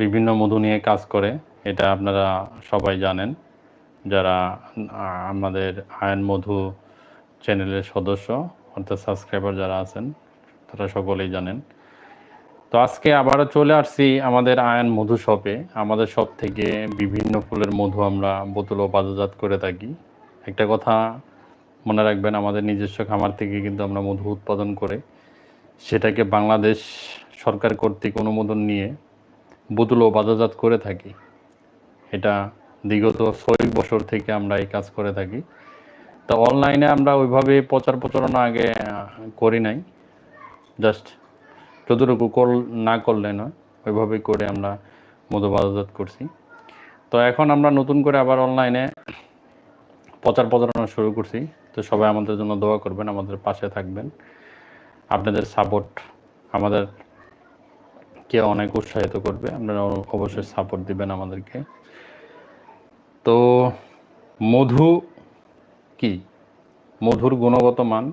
বিভিন্ন মধু নিয়ে কাজ করে, এটা আপনারা সবাই জানেন। যারা আমাদের আয়ন মধু চ্যানেলের সদস্য অর্থাৎ সাবস্ক্রাইবার যারা আছেন, তারা সকলেই জানেন। তো আজকে আবারও চলে আসছি আমাদের আয়ন মধু শপে। আমাদের শপ থেকে বিভিন্ন ফুলের মধু আমরা বোতল ও বাজারজাত করে থাকি। একটা কথা মনে রাখবেন, আমাদের নিজস্ব খামার থেকে কিন্তু আমরা মধু উৎপাদন করে, সেটাকে বাংলাদেশ সরকার কর্তৃক অনুমোদন নিয়ে বোতল ও বাজারজাত করে থাকি। এটা বিগত ছয় বছর থেকে আমরা এই কাজ করে থাকি। তো অনলাইনে আমরা ওইভাবে প্রচার প্রচারণা আগে করি নাই। জাস্ট যতটুকু কল না করলে নয় ওইভাবেই করে আমরা মধু বাজারজাত করছি। তো এখন আমরা নতুন করে আবার অনলাইনে প্রচার প্রচারণা শুরু করছি। তো সবাই আমাদের জন্য দোয়া করবেন, আমাদের পাশে থাকবেন। আপনাদের সাপোর্ট আমাদের কে অনেক উৎসাহিত করবে, আপনারা অবশ্যই সাপোর্ট দিবেন আমাদেরকে। তো মধু কি? মধুর গুণগত মান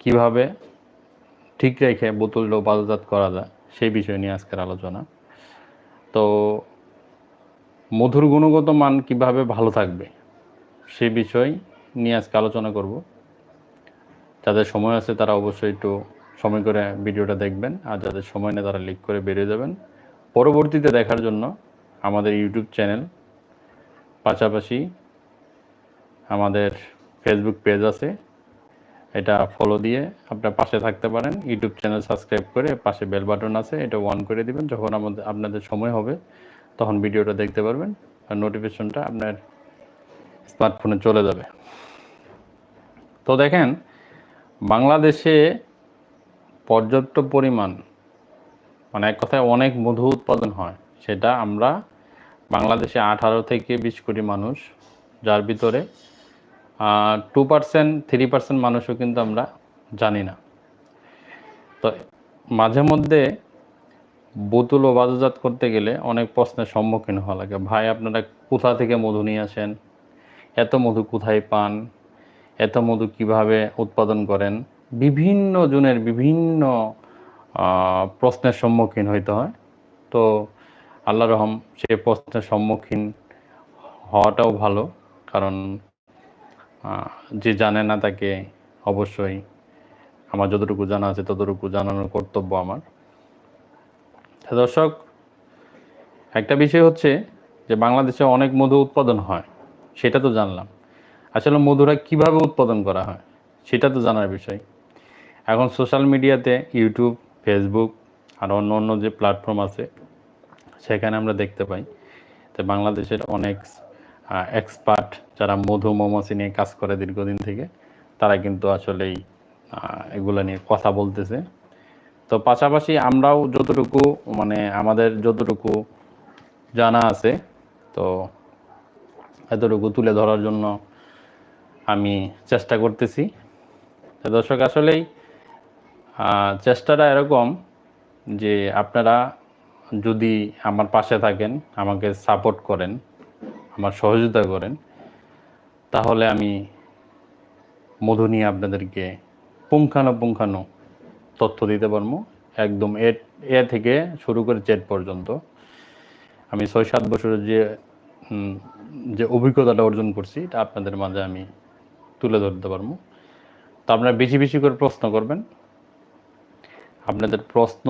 কীভাবে ঠিক রেখে বোতল বাজারজাত করা যায়, সেই বিষয় নিয়ে আজকের আলোচনা। তো মধুর গুণগত মান কীভাবে ভালো থাকবে সে বিষয় নিয়ে আজকে আলোচনা করব। যাদের সময় আছে তারা অবশ্যই একটু সময় করে ভিডিওটা দেখবেন আর যাদের সময় নেই তারা লিক করে বেরিয়ে যাবেন। পরবর্তীতে দেখার জন্য আমাদের ইউটিউব চ্যানেল পাশাপাশি আমাদের ফেসবুক পেজ আছে। এটা ফলো দিয়ে আপনার পাশে থাকতে পারেন। ইউটিউব চ্যানেল সাবস্ক্রাইব করে পাশে বেল বাটন আছে, এটা অন করে দিবেন। যখন আমাদের, আপনাদের সময় হবে, তখন ভিডিওটা দেখতে পারবেন আর নোটিফিকেশনটা আপনার স্মার্টফোনে চলে যাবে। তো দেখেন, বাংলাদেশে পর্যাপ্ত পরিমাণ মানে এক কথায় অনেক মধু উৎপাদন হয়, সেটা আমরা বাংলাদেশে আঠারো থেকে বিশ কোটি মানুষ, যার ভিতরে টু পার্সেন্ট থ্রি পার্সেন্ট মানুষও কিন্তু আমরা জানি না। তো মাঝে মধ্যে বোতল ও বাজারজাত করতে গেলে অনেক প্রশ্নের সম্মুখীন হওয়া লাগে। ভাই, আপনারা কোথা থেকে মধু নিয়ে আসেন? এত মধু কোথায় পান? এত মধু কীভাবে উৎপাদন করেন? বিভিন্ন জনের বিভিন্ন প্রশ্নের সম্মুখীন হইতে হয়। তো আল্লাহ রহম সে প্রশ্নের সম্মুখীন হওয়াটাও ভালো। কারণ যে জানে না তাকে অবশ্যই আমার যতটুকু জানা আছে ততটুকু জানানোর কর্তব্য আমার। দর্শক, একটা বিষয় হচ্ছে যে বাংলাদেশে অনেক মধু উৎপাদন হয়, সেটা তো জানলাম। আসলে মধুরা কীভাবে উৎপাদন করা হয়, সেটা তো জানার বিষয়। এখন সোশ্যাল মিডিয়াতে ইউটিউব, ফেসবুক আর অন্য অন্য যে প্ল্যাটফর্ম আছে, সেখানে আমরা দেখতে পাই তো বাংলাদেশের অনেক এক্সপার্ট যারা মধু, মৌমাছি নিয়ে কাজ করে দীর্ঘদিন থেকে, তারা কিন্তু আসলেই এগুলো নিয়ে কথা বলতেছে। তো পাশাপাশি আমরাও যতটুকু মানে আমাদের যতটুকু জানা আছে, তো এতটুকু তুলে ধরার জন্য আমি চেষ্টা করতেছি। দর্শক, আসলেই চেষ্টাটা এরকম যে আপনারা যদি আমার পাশে থাকেন, আমাকে সাপোর্ট করেন, আমার সহযোগিতা করেন, তাহলে আমি মধু নিয়ে আপনাদেরকে পুঙ্খানুপুঙ্খানু তথ্য দিতে পারব। একদম এ এ থেকে শুরু করে জেড পর্যন্ত। আমি ছয় সাত বছরের যে যে অভিজ্ঞতাটা অর্জন করছি, এটা আপনাদের মাঝে আমি তুলে ধরতে পারব। তো আপনারা বেশি বেশি করে প্রশ্ন করবেন। আপনাদের প্রশ্ন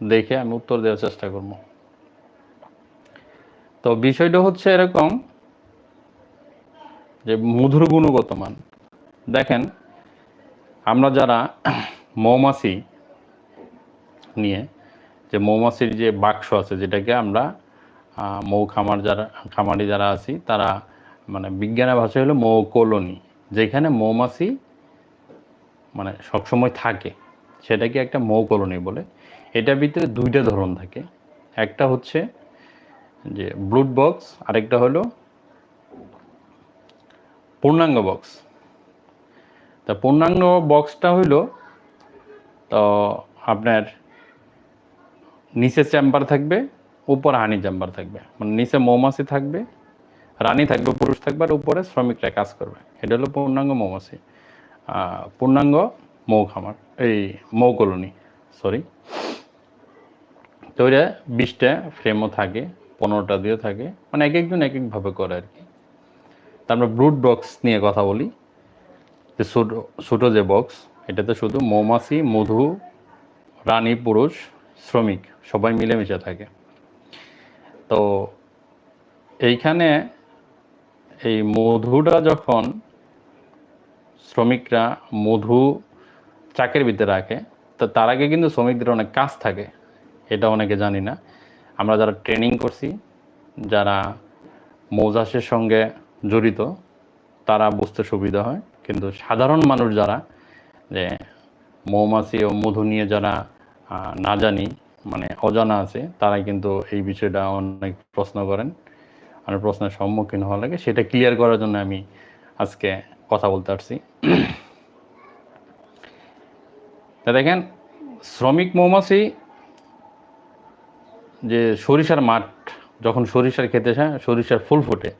দেখে আমি উত্তর দেওয়ার চেষ্টা করব। তো বিষয়টা হচ্ছে এরকম যে মধুর গুণগত মান। দেখেন, আমরা যারা মৌমাছি নিয়ে, যে মৌমাছির যে বাক্স আছে, যেটাকে আমরা মৌ খামার যারা, খামারি যারা আছি, তারা মানে বিজ্ঞানের ভাষা হলো মৌ কলোনি যেখানে মৌমাছি মানে সবসময় থাকে। সেটাকে একটা মৌ কলোনি বলে। এটার ভিতরে দুইটা ধরন থাকে। একটা হচ্ছে যে ব্লুড বক্স, আরেকটা হলো পূর্ণাঙ্গ বক্স। তা পূর্ণাঙ্গ বক্সটা হইল, তো আপনার নিচে চেম্বার থাকবে, উপর হানি চেম্বার থাকবে। মানে নিচে মৌমাছি থাকবে, রানী থাকবে, পুরুষ থাকবে, আর উপরে শ্রমিকরা কাজ করবে। এটা হলো পূর্ণাঙ্গ মৌমাছি। পূর্ণাঙ্গ মৌ খামার, এই মৌ কলোনি সরি তো ওইটা বিশটা ফ্রেমও থাকে, পনেরোটা দিয়ে থাকে মানে এক একজন এক একভাবে করে আর কি। তারপরে ব্রুড বক্স নিয়ে কথা বলি, যে ছোটো যে বক্স এটাতে শুধু মৌমাছি, মধু, রানী, পুরুষ, শ্রমিক, সবাই মিলেমিশে থাকে। তো এইখানে এই মধুটা যখন শ্রমিকরা মধু চাকের ভিতরে রাখে, তো তার আগে কিন্তু শ্রমিকদের অনেক কাজ থাকে, এটা অনেকে জানি না। আমরা যারা ট্রেনিং করছি, যারা মৌজাসের সঙ্গে জড়িত, তারা বুঝতে সুবিধা হয়। কিন্তু সাধারণ মানুষ যারা, যে মৌমাছি ও মধু নিয়ে যারা না জানি মানে অজানা আছে তারা কিন্তু এই বিষয়টা অনেক প্রশ্ন করেন। অনেক প্রশ্নের সম্মুখীন হওয়া লাগে। সেটা ক্লিয়ার করার জন্য আমি আজকে কথা বলতে পারছি তা দেখেন, শ্রমিক মৌমাছি যে সরিষার মাঠ, যখন সরিষার খেতে সরিষার ফুল ফোটে,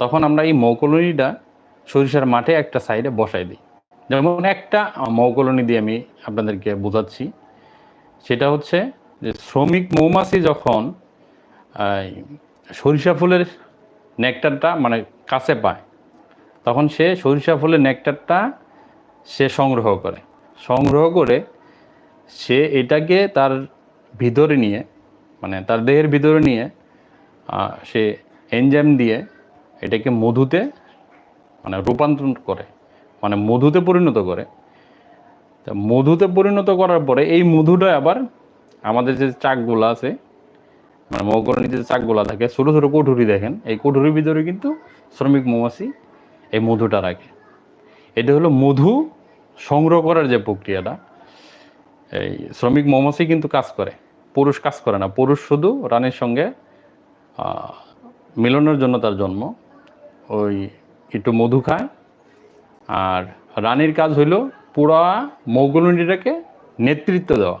তখন আমরা এই মৌকলনিটা সরিষার মাঠে একটা সাইডে বসাই দিই। যেমন একটা মৌকলনি দিয়ে আমি আপনাদেরকে বোঝাচ্ছি, সেটা হচ্ছে যে শ্রমিক মৌমাছি যখন সরিষা ফুলের নেকটারটা মানে কাছে পায়, তখন সে সরিষা ফুলের নেকটারটা সে সংগ্রহ করে। সংগ্রহ করে সে এটাকে তার ভিতরে নিয়ে মানে তার দেহের ভিতরে নিয়ে সে এনজাইম দিয়ে এটাকে মধুতে মানে রূপান্তর করে মানে মধুতে পরিণত করে। তা মধুতে পরিণত করার পরে এই মধুটা আবার আমাদের যে চাকগুলো আছে মানে মৌকরণীতে যে চাকগুলো থাকে, ছোটো ছোটো কোঠুরি দেখেন, এই কোঠুরির ভিতরে কিন্তু শ্রমিক মৌমাছি এই মধুটা রাখে। এটা হলো মধু সংগ্রহ করার যে প্রক্রিয়াটা, এই শ্রমিক মৌমাছি কিন্তু কাজ করে। পুরুষ কাজ করে না, পুরুষ শুধু রানীর সঙ্গে মিলনের জন্য তার জন্ম। ওই একটু মধু খায়। আর রানীর কাজ হইল পুরা মৌকলনিটাকে নেতৃত্ব দেওয়া।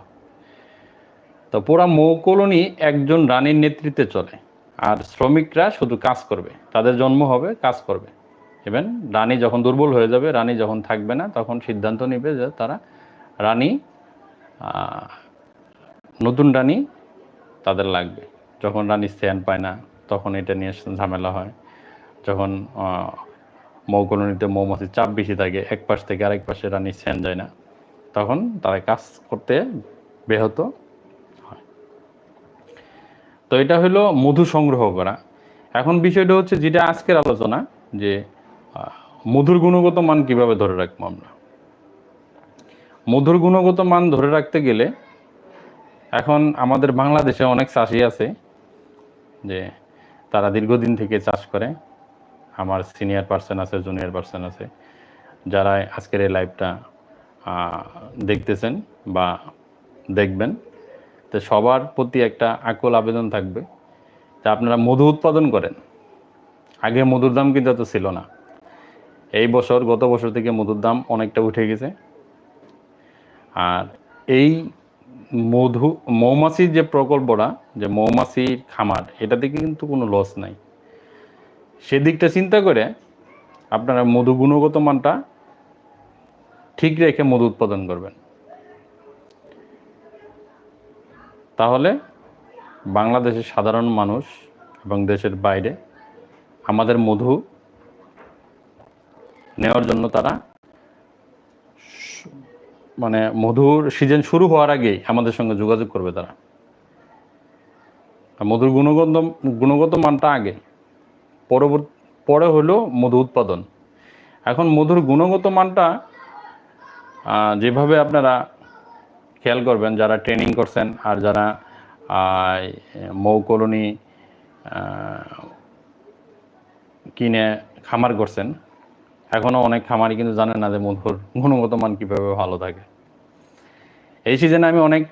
তো পুরা মৌকলনি একজন রানীর নেতৃত্বে চলে। আর শ্রমিকরা শুধু কাজ করবে, তাদের জন্ম হবে, কাজ করবে। ইভেন রানী যখন দুর্বল হয়ে যাবে, রানী যখন থাকবে না, তখন সিদ্ধান্ত নেবে যে তারা রানী নতুন রানী তাদের লাগবে। যখন রানী স্ট্যান্ড পায় না, তখন এটা নিয়ে ঝামেলা হয়। যখন মৌকলনিতে মৌমাছির চাপ বেশি থাকে, এক পাশ থেকে আরেক পাশে রানী স্ট্যান্ড যায় না, তখন তারা কাজ করতে ব্যাহত হয়। তো এটা হলো মধু সংগ্রহ করা। এখন বিষয়টা হচ্ছে যেটা আজকের আলোচনা, যে মধুর গুণগত মান কীভাবে ধরে রাখব আমরা? মধুর গুণগত মান ধরে রাখতে গেলে এখন আমাদের বাংলাদেশে অনেক চাষি আছে যে তারা দীর্ঘদিন থেকে চাষ করে। আমার সিনিয়র পার্সন আছে জুনিয়র পার্সন আছে, যারা আজকের এই লাইভটা দেখতেছেন বা দেখবেন। তো সবার প্রতি একটা আকুল আবেদন থাকবে যে আপনারা মধু উৎপাদন করেন। আগে মধুর দাম কিন্তু এত ছিল না। এই বছর, গত বছর থেকে মধুর দাম অনেকটা উঠে গেছে। আর এই মধু, মৌমাছির যে প্রকল্পটা, যে মৌমাছির খামার এটা থেকে কিন্তু কোনো লস নাই। সেদিকটা চিন্তা করে আপনারা মধু গুণগত মানটা ঠিক রেখে মধু উৎপাদন করবেন। তাহলে বাংলাদেশের সাধারণ মানুষ এবং দেশের বাইরে আমাদের মধু নেওয়ার জন্য তারা মানে মধুর সিজন শুরু হওয়ার আগেই আমাদের সঙ্গে যোগাযোগ করবে তারা। মধুর গুণগত গুণগত মানটা আগে। পরবর্তী পরে হলো মধু উৎপাদন। এখন মধুর গুণগত মানটা যেভাবে আপনারা খেয়াল করবেন, যারা ট্রেনিং করছেন আর যারা মৌ কলোনি কিনে খামার করছেন এখনও অনেক খামারি কিন্তু জানেন না যে মধুর গুণগত মান কীভাবে ভালো থাকে। এই সিজনে আমি অনেক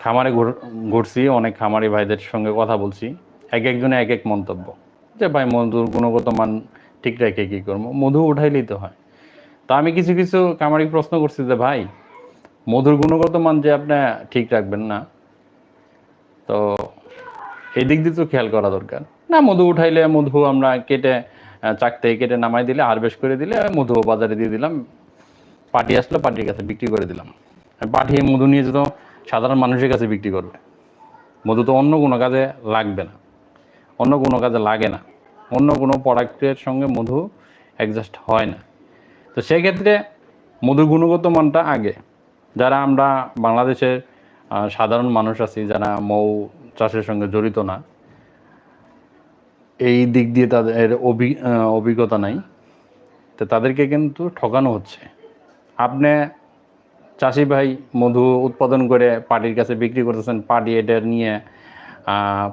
খামারে ঘুর- ঘুরছি, অনেক খামারি ভাইদের সঙ্গে কথা বলছি। এক একজনে এক এক মন্তব্য। যে ভাই, মধুর গুণগত মান ঠিক রেখে কী করব? মধু উঠাইলেই তো হয়। তা আমি কিছু কিছু খামারি প্রশ্ন করছি যে, ভাই, মধুর গুণগত মান যে আপনি ঠিক রাখবেন না, তো এই দিক দিয়ে তো খেয়াল করা দরকার। না, মধু উঠাইলে মধু আমরা কেটে চাক থেকে কেটে নামাই দিলে হারভেস্ট করে দিলে মধু বাজারে দিয়ে দিলাম। পার্টি আসলো, পার্টির কাছে বিক্রি করে দিলাম। পাঠিয়ে মধু নিয়ে যেত, সাধারণ মানুষের কাছে বিক্রি করবে। মধু তো অন্য কোনো কাজে লাগবে না। অন্য কোনো কাজে লাগে না। অন্য কোনো প্রোডাক্টের সঙ্গে মধু অ্যাডজাস্ট হয় না। তো সেক্ষেত্রে মধুর গুণগত মানটা আগে। যারা আমরা বাংলাদেশের সাধারণ মানুষ আছি, যারা মৌ চাষের সঙ্গে জড়িত না এই দিক দিয়ে তাদের অভি- অভিজ্ঞতা নাই। তো তাদেরকে কিন্তু ঠকানো হচ্ছে। আপনি চাষি ভাই মধু উৎপাদন করে পার্টির কাছে বিক্রি করতেছেন, পার্টি এটা নিয়ে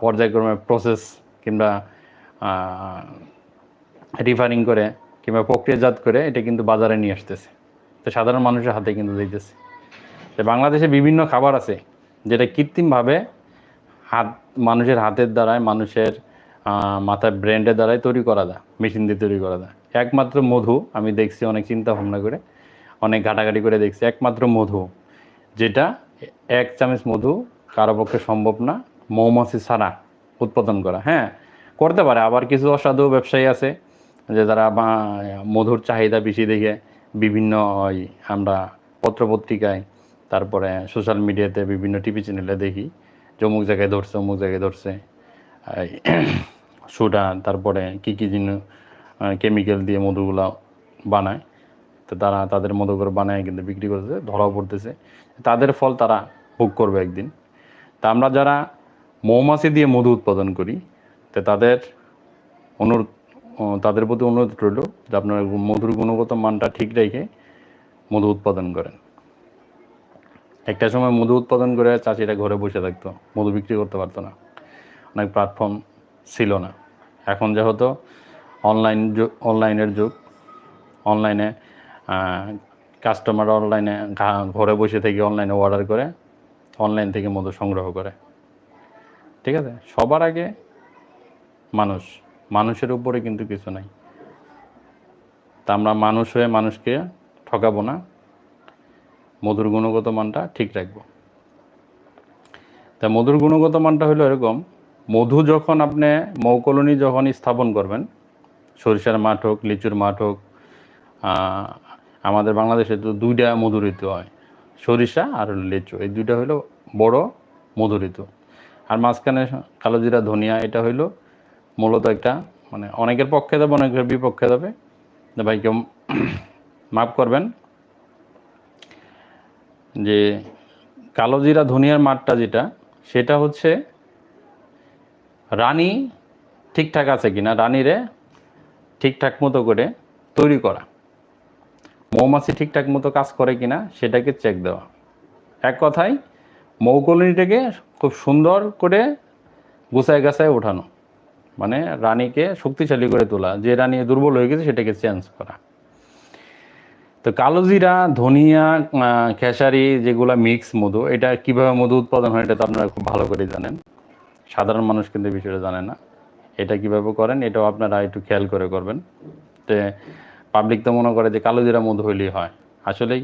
পর্যায়ক্রমে প্রসেস কিংবা রিফারিং করে কিংবা প্রক্রিয়াজাত করে এটা কিন্তু বাজারে নিয়ে আসতেছে। তো সাধারণ মানুষের হাতে কিন্তু দিতেছে। তো বাংলাদেশে বিভিন্ন খাবার আছে যেটা কৃত্রিমভাবে হাত, মানুষের হাতের দ্বারায় মানুষের মাথায় ব্র্যান্ডের দ্বারাই তৈরি করা যায় মেশিন দিয়ে তৈরি করা যায় একমাত্র মধু, আমি দেখছি অনেক চিন্তা ভাবনা করে, অনেক ঘাটাঘাটি করে দেখছি, একমাত্র মধু, যেটা এক চামচ মধু কারও পক্ষে সম্ভব না, মৌমাছি ছাড়া উৎপাদন করা হ্যাঁ? করতে পারে, আবার কিছু অসাধু ব্যবসায়ী আছে, যে তারা মধুর চাহিদা বেশি দেখে, বিভিন্ন ওই আমরা পত্রপত্রিকায়, তারপরে সোশ্যাল মিডিয়াতে বিভিন্ন টিভি চ্যানেলে দেখি, যে অমুক জায়গায় ধরছে, অমুক জায়গায় ধরছে সোডা তারপরে কী কী জিনিস কেমিক্যাল দিয়ে মধুগুলা বানায়। তো তারা তাদের মতো করে বানায় কিন্তু বিক্রি করতেছে, ধরাও পড়তেছে। তাদের ফল তারা ভোগ করবে একদিন। তা আমরা যারা মৌমাছি দিয়ে মধু উৎপাদন করি, তো তাদের অনুরোধ তাদের প্রতি অনুরোধ রইল যে আপনারা মধুর গুণগত মানটা ঠিক রেখে মধু উৎপাদন করেন। একটা সময় মধু উৎপাদন করে চাষিরা ঘরে বসে থাকতো, মধু বিক্রি করতে পারতো না। অনেক প্ল্যাটফর্ম ছিল না। এখন যেহেতু অনলাইন অনলাইনের যুগ অনলাইনে কাস্টমার অনলাইনে ঘরে বসে থেকে অনলাইনে অর্ডার করে অনলাইন থেকে মধু সংগ্রহ করে। ঠিক আছে? সবার আগে মানুষ, মানুষের উপরে কিন্তু কিছু নাই। তা আমরা মানুষ হয়ে মানুষকে ঠকাবো না। মধুর গুণগত মানটা ঠিক রাখব। তা মধুর গুণগত মানটা হলো এরকম মধু যখন আপনি মৌকলনি যখন স্থাপন করবেন, সরিষার মাঠ হোক, লিচুর মাঠ হোক আমাদের বাংলাদেশে তো দুইটা মধু ঋতু হয়, সরিষা আর লিচু। এই দুইটা হলো বড় মধু ঋতু। আর মাঝখানে কালোজিরা ধনিয়া, এটা হইল মূলত একটা মানে অনেকের পক্ষে দেবে, অনেকের বিপক্ষে তো ভাই, কেউ মাফ করবেন যে কালোজিরা ধনিয়ার মাঠটা যেটা, সেটা হচ্ছে রানী ঠিকঠাক আছে কি কিনা, রানীরে ঠিকঠাক মতো করে তৈরি করা। মৌমাছি ঠিকঠাক মতো কাজ করে কিনা, সেটাকে চেক দেওয়া। এক কথায়, মৌকলনিটাকে খুব সুন্দর করে গুছায় গাছায় ওঠানো। মানে রানীকে শক্তিশালী করে তোলা। যে রানী দুর্বল হয়ে গেছে, সেটাকে চেঞ্জ করা। তো কালোজিরা, ধনিয়া খেসারি, যেগুলা মিক্স মধু, এটা কীভাবে মধু উৎপাদন হয়, এটা তো আপনারা খুব ভালো করে জানেন। সাধারণ মানুষ কিন্তু বিষয়টা জানে না। এটা কীভাবে করেন, এটাও আপনারা একটু খেয়াল করে করবেন। তো পাবলিক তো মনে করে যে কালোজিরা মধু হইলেই হয়। আসলেই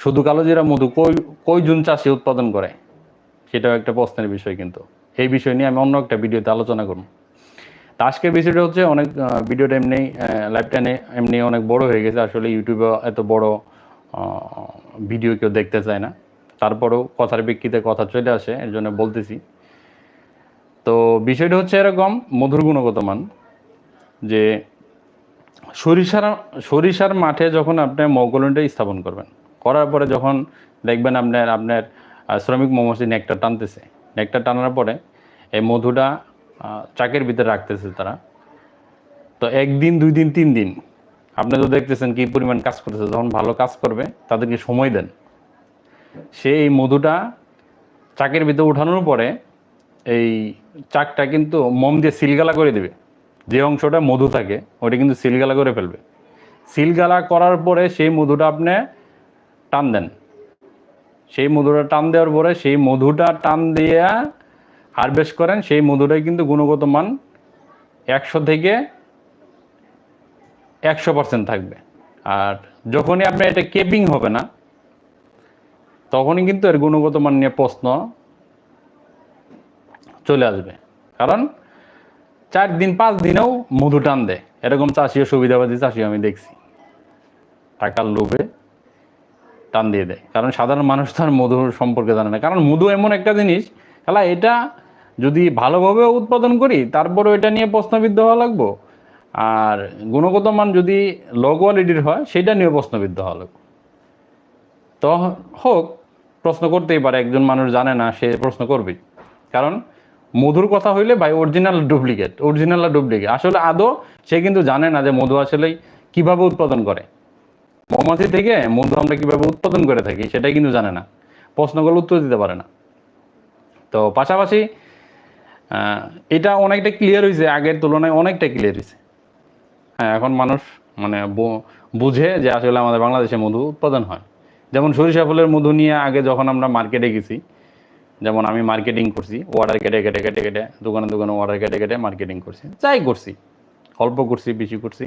শুধু কালোজিরা মধু কই কই জুন চাষি উৎপাদন করে? সেটাও একটা প্রশ্নের বিষয় কিন্তু। এই বিষয় নিয়ে আমি অন্য একটা ভিডিওতে আলোচনা করব। তা আজকের বিষয়টা হচ্ছে অনেক ভিডিওটা এমনি লাইভটা এমনি অনেক বড় হয়ে গেছে। আসলে ইউটিউবে এত বড় ভিডিও কেউ দেখতে চায় না। তারপরেও কথার বিক্রিতে কথা চলে আসে, এর জন্য বলতেছি। তো বিষয়টা হচ্ছে এরকম, মধুর গুণগত মান, যে সরিষার সরিষার মাঠে যখন আপনি মৌকলনটা স্থাপন করবেন, করার পরে যখন দেখবেন আপনার আপনার শ্রমিক মৌমাছি নেকটা টানতেছে নেকটা টানার পরে এই মধুটা চাকের ভিতরে রাখতেছে তারা। তো একদিন, দুই দিন, তিন দিন, আপনি তো দেখতেছেন কি পরিমাণ কাজ করতেছে, যখন ভালো কাজ করবে, তাদেরকে সময় দেন। সে এই মধুটা চাকের ভিতরে উঠানোর পরে এই চাকটা কিন্তু মোম দিয়ে সিলগালা করে দেবে। যে অংশটা মধু থাকে ওটা কিন্তু সিলগালা করে ফেলবে। সিলগালা করার পরে সেই মধুটা আপনি টান দেন। সেই মধুটা টান দেওয়ার পরে সেই মধুটা টান দিয়ে হারভেস্ট করেন, সেই মধুটাই কিন্তু গুণগত মান একশো থেকে একশো পার্সেন্ট থাকবে। আর যখনই আপনার এটা কেপিং হবে না, তখনই কিন্তু এর গুণগত মান নিয়ে প্রশ্ন চলে আসবে। কারণ চার দিন, পাঁচ দিনেও মধু টান দেয়। এরকম চাষিও সুবিধাবাদী চাষি আমি দেখছি। টাকার লোভে টান দিয়ে দেয়। কারণ সাধারণ মানুষ তার মধুর সম্পর্কে জানে না। কারণ মধু এমন একটা জিনিস, খেলা, এটা যদি ভালোভাবে উৎপাদন করি তারপরে এটা নিয়ে প্রশ্নবিদ্ধ হওয়া লাগবো। আর গুণগত মান যদি লো কোয়ালিটির হয়, সেটা নিয়ে প্রশ্নবিদ্ধ হওয়া লাগবে। তো হোক, প্রশ্ন করতেই পারে। একজন মানুষ জানে না, সে প্রশ্ন করবেই। কারণ মধুর কথা হইলে ভাই অরিজিনাল ডুপ্লিকেট অরিজিনাল আর ডুপ্লিকেট আসলে আদৌ সে কিন্তু জানে না যে মধু আসলেই কীভাবে উৎপাদন করে। মৌমাছি থেকে মধু আমরা কীভাবে উৎপাদন করে থাকি সেটাই কিন্তু জানে না। প্রশ্নগুলো উত্তর দিতে পারে না। তো পাশাপাশি এটা অনেকটা ক্লিয়ার হয়েছে আগের তুলনায় অনেকটা ক্লিয়ার হয়েছে হ্যাঁ এখন মানুষ মানে বুঝে যে আসলে আমাদের বাংলাদেশে মধু উৎপাদন হয়। যেমন সরিষা ফুলের মধু নিয়ে আগে যখন আমরা মার্কেটে গেছি যেমন আমি মার্কেটিং করছি অর্ডার কেটে কেটে কেটে কেটে, দোকানে দোকানে অর্ডার কেটে কেটে মার্কেটিং করছি। যাই করছি, অল্প করছি, বেশি করছি।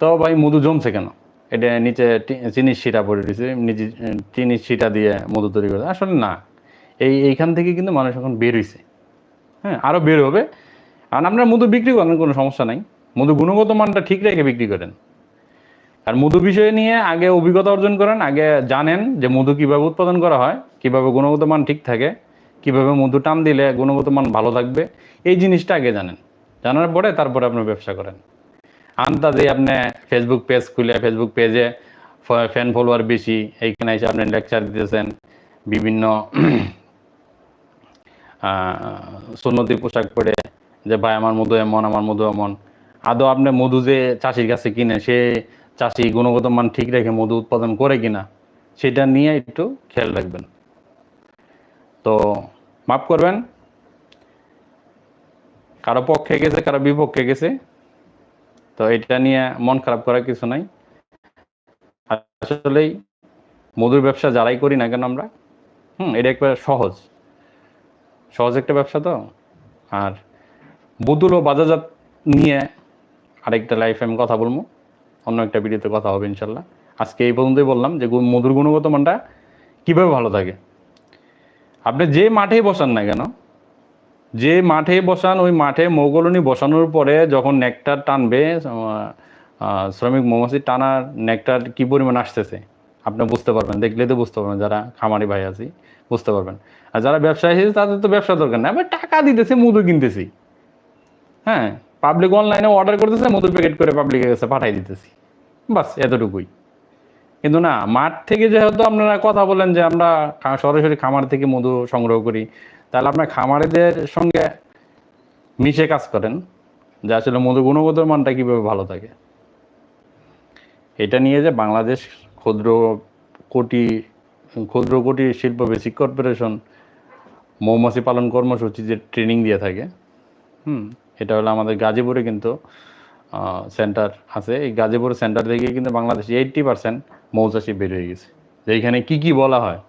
তো ভাই মধু জমছে কেন? এটা নিচে চিনির শিরা পড়ে দিয়েছে নিচে চিনির শিরা দিয়ে মধু তৈরি করে। আসলে না, এই, এইখান থেকে কিন্তু মানুষ এখন বের হয়েছে হ্যাঁ আরও বের হবে। আর আপনারা মধু বিক্রি করেন, কোনো সমস্যা নাই। মধু গুণগত মানটা ঠিক রেখে বিক্রি করেন। আর মধু বিষয় নিয়ে আগে অভিজ্ঞতা অর্জন করেন, আগে জানেন যে মধু কীভাবে উৎপাদন করা হয়। কীভাবে গুণগত মান ঠিক থাকে, কীভাবে মধু টান দিলে গুণগত মান ভালো থাকবে, এই জিনিসটা আগে জানেন। জানার পরে তারপরে আপনি ব্যবসা করেন। আন্দাজে আপনি ফেসবুক পেজ খুলে ফেসবুক পেজে ফ্যান ফলোয়ার বেশি, এইখানে এসে আপনি লেকচার দিতেছেন। বিভিন্ন সুন্নতি পোশাক পরে যে, ভাই, আমার মধু এমন, আমার মধু এমন। আদৌ আপনি মধু যে চাষির কাছে কিনে, সে চাষি গুণগত মান ঠিক রেখে মধু উৎপাদন করে কিনা, সেটা নিয়ে একটু খেয়াল রাখবেন। তো মাফ করবেন, কারও পক্ষে গেছে, কারও বিপক্ষে গেছে। তো এটা নিয়ে মন খারাপ করার কিছু নাই। আসলেই মধুর ব্যবসা যারাই করি না কেন আমরা, হুম, এটা একবার সহজ। সহজ একটা ব্যবসা তো। আর বুদুল ও বাজাজাত নিয়ে আরেকটা লাইফে আমি কথা বলব। অন্য একটা ভিডিওতে কথা হবে ইনশাল্লাহ। আজকে এই পর্যন্তই বললাম যে মধুর গুণগত মানটা কীভাবে ভালো থাকে। আপনি যে মাঠেই বসান না কেন, যে মাঠে বসান, ওই মাঠে মৌগলনি বসানোর পরে যখন নেকটার টানবে শ্রমিক মৌমাছি টানার নেকটার কি পরিমাণ আসতেছে, আপনি বুঝতে পারবেন দেখলে তো বুঝতে পারবেন, যারা খামারি ভাই আছি, বুঝতে পারবেন। আর যারা ব্যবসায়ী এসেছে তাদের তো ব্যবসা দরকার নেই, আবার টাকা দিতেছে, মধু কিনতেছি। হ্যাঁ পাবলিক অনলাইনে অর্ডার করতেছে, মধুর প্যাকেট করে পাবলিকের কাছে পাঠাই দিতেছি। বাস, এতটুকুই। কিন্তু না, মাঠ থেকে যেহেতু আপনারা কথা বলেন যে আমরা সরাসরি খামার থেকে মধু সংগ্রহ করি, তাহলে আপনার খামারিদের সঙ্গে মিশে কাজ করেন, যে আসলে মধু গুণগত মানটা কীভাবে ভালো থাকে। এটা নিয়ে যে বাংলাদেশ ক্ষুদ্র কোটি ক্ষুদ্র কোটি শিল্প বেসিক কর্পোরেশন মৌমাছি পালন কর্মসূচি যে ট্রেনিং দিয়ে থাকে, হুম, এটা হলো আমাদের গাজীপুরে কিন্তু সেন্টার আছে। এই গাজীপুর সেন্টার থেকে কিন্তু বাংলাদেশ এইট্টি পার্সেন্ট মৌচাষি বের হয়ে গেছে। যে এখানে কী কী বলা হয়,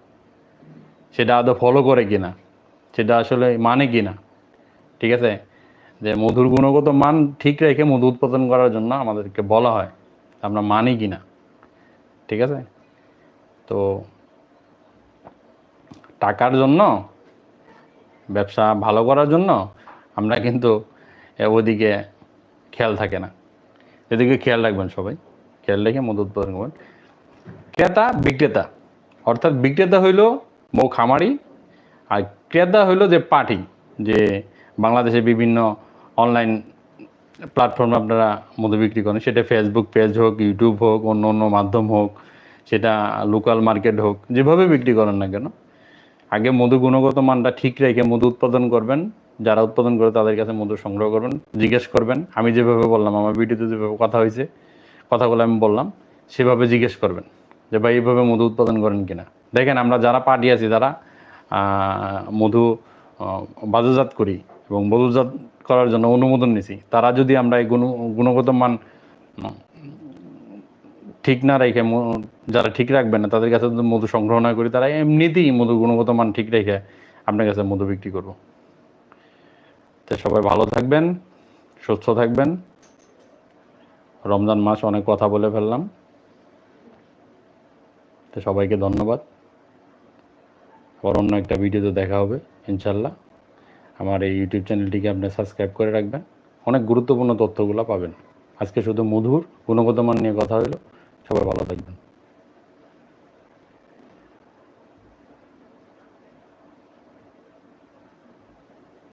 সেটা আদৌ ফলো করে কিনা, সেটা আসলে মানে কিনা, ঠিক আছে? যে মধুর গুণগত মান ঠিক রেখে মধু উৎপাদন করার জন্য আমাদেরকে বলা হয় আমরা মানি কিনা, ঠিক আছে? তো টাকার জন্য, ব্যবসা ভালো করার জন্য আমরা কিন্তু ওদিকে খেয়াল থাকে না। এদিকে খেয়াল রাখবেন সবাই, খেয়াল রেখে মধু উৎপাদন করবেন। ক্রেতা, বিক্রেতা। অর্থাৎ বিক্রেতা হইল মৌ খামারি, আর ক্রেতা হইল যে পার্টি যে বাংলাদেশে বিভিন্ন অনলাইন প্ল্যাটফর্মে আপনারা মধু বিক্রি করেন। সেটা ফেসবুক পেজ হোক ইউটিউব হোক, অন্য অন্য মাধ্যম হোক, সেটা লোকাল মার্কেট হোক, যেভাবে বিক্রি করেন না কেন, আগে মধু গুণগত মানটা ঠিক রেখে মধু উৎপাদন করবেন। যারা উৎপাদন করে তাদের কাছে মধু সংগ্রহ করবেন, জিজ্ঞেস করবেন। আমি যেভাবে বললাম, আমার ভিডিওতে যেভাবে কথা হয়েছে, কথাগুলো আমি বললাম। সেভাবে জিজ্ঞেস করবেন যে ভাই এইভাবে মধু উৎপাদন করেন কিনা? দেখেন আমরা যারা পার্টি আছি আহ, মধু বাজারজাত করি এবং মধুজাত করার জন্য অনুমোদন নিছি তারা যদি আমরা এই গুণ গুণগত মান ঠিক না রেখে যারা ঠিক রাখবে না তাদের কাছে মধু সংগ্রহ না করি তারা এমনিতেই মধু গুণগত মান ঠিক রেখে আপনার কাছে মধু বিক্রি করব। তো সবাই ভালো থাকবেন সুস্থ থাকবেন। রমজান মাস অনেক কথা বলে ফেললাম। তো সবাইকে ধন্যবাদ। আবার অন্য একটা ভিডিওতে দেখা হবে, ইনশাল্লাহ। আমার এই ইউটিউব চ্যানেলটিকে আপনি সাবস্ক্রাইব করে রাখবেন। অনেক গুরুত্বপূর্ণ তথ্যগুলো পাবেন। আজকে শুধু মধুর, গুণগত মান নিয়ে কথা হলো। সবাই ভালো থাকবেন।